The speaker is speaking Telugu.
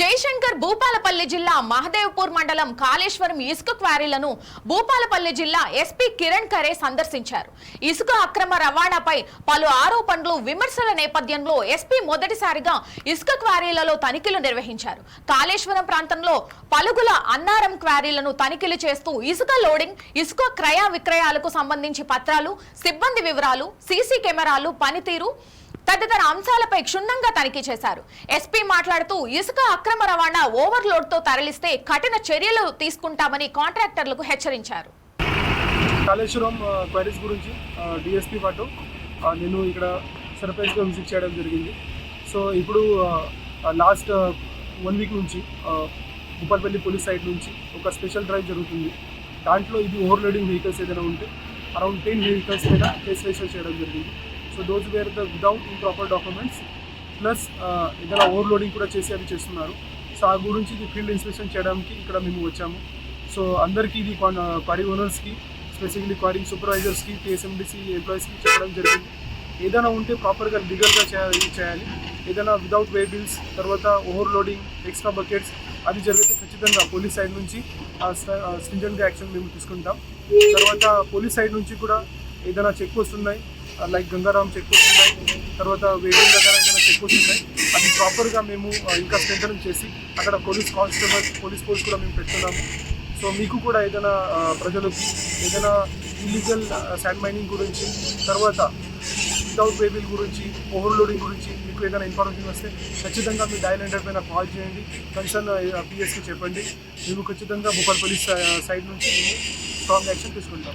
జయశంకర్ భూపాలపల్లి జిల్లా మహదేవ్పూర్ మండలం కాళేశ్వరం ఇసుక క్వారీలను భూపాలపల్లి జిల్లా ఎస్పీ కిరణ్ ఖరే సందర్శించారు. ఇసుక అక్రమ రవాణాపై పలు ఆరోపణలు విమర్శల నేపథ్యంలో ఎస్పీ మొదటిసారిగా ఇసుక క్వారీలలో తనిఖీలు నిర్వహించారు. కాళేశ్వరం ప్రాంతంలో పలుగుల అన్నారం క్వారీలను తనిఖీలు చేస్తూ ఇసుక లోడింగ్ ఇసుక క్రయ విక్రయాలకు సంబంధించి పత్రాలు సిబ్బంది వివరాలు సీసీ కెమెరాలు పనితీరు తదితర అంశాలపై క్షుణ్ణంగా తనిఖీ చేశారు. ఎస్పీ మాట్లాడుతూ ఇసుక అక్రమ రవాణా ఓవర్లోడ్తో తరలిస్తే కఠిన చర్యలు తీసుకుంటామని కాంట్రాక్టర్లకు హెచ్చరించారు. కాళేశ్వరం క్వైరీస్ గురించి డిఎస్పీ పాటు నేను ఇక్కడ సర్ప్రైజ్గా విజిట్ చేయడం జరిగింది. సో ఇప్పుడు లాస్ట్ వన్ వీక్ నుంచి భూపాల్పల్లి పోలీస్ సైడ్ నుంచి ఒక స్పెషల్ డ్రైవ్ జరుగుతుంది. దాంట్లో ఇది ఓవర్లోడింగ్ వెహికల్స్ ఏదైనా ఉంటే అరౌండ్ టెన్ వెహికల్స్ మీద కేసు రిజిస్టర్ చేయడం జరిగింది. So those were the without improper documents plus ఏదైనా ఓవర్లోడింగ్ కూడా చేసి అవి చేస్తున్నారు. సో ఆ గురించి ఇది ఫీల్డ్ ఇన్స్పెక్షన్ చేయడానికి ఇక్కడ మేము వచ్చాము. సో అందరికీ ఇది క్వారీ ఓనర్స్కి స్పెసిఫిక్లీ క్వారీ సూపర్వైజర్స్కి టీఎస్ఎండిసి ఎంప్లాయీస్కి చెప్పడం జరిగింది. ఏదైనా ఉంటే ప్రాపర్గా లీగల్గా చేయాలి చేయాలి. ఏదైనా విదౌట్ వే బిల్స్ తర్వాత ఓవర్లోడింగ్ ఎక్స్ట్రా బకెట్స్ అది జరిగితే ఖచ్చితంగా పోలీస్ సైడ్ నుంచి స్ట్రింజెంట్గా యాక్షన్ మేము తీసుకుంటాం. తర్వాత పోలీస్ సైడ్ నుంచి కూడా ఏదైనా చెక్ పోస్ట్ ఉన్నాయి. లైక్ గంగారాం చెక్ పోస్ట్ ఉన్నాయి. తర్వాత వేరే దగ్గర ఏదైనా చెక్ పోస్ట్ ఉన్నాయి. అది ప్రాపర్గా మేము uh, ఇంకా స్ట్రెంథనింగ్ చేసి అక్కడ పోలీస్ కానిస్టేబుల్ పోలీస్ ఫోర్స్ కూడా మేము పెట్టున్నాము. సో మీకు కూడా ఏదైనా uh, ప్రజలకి ఏదైనా ఇల్లీగల్ శాండ్ మైనింగ్ గురించి తర్వాత వితౌట్ వేబిల్ గురించి ఓవర్లోడింగ్ గురించి మీకు ఏదైనా ఇన్ఫర్మేషన్ వస్తే ఖచ్చితంగా మీ డయల్ హండ్రెడ్ పైన కాల్ చేయండి. కన్సర్న్ uh, పిఎస్కి చెప్పండి. మేము ఖచ్చితంగా భూపాల్ పోలీస్ సైడ్ నుంచి మేము స్ట్రాంగ్ యాక్షన్ తీసుకుంటాం.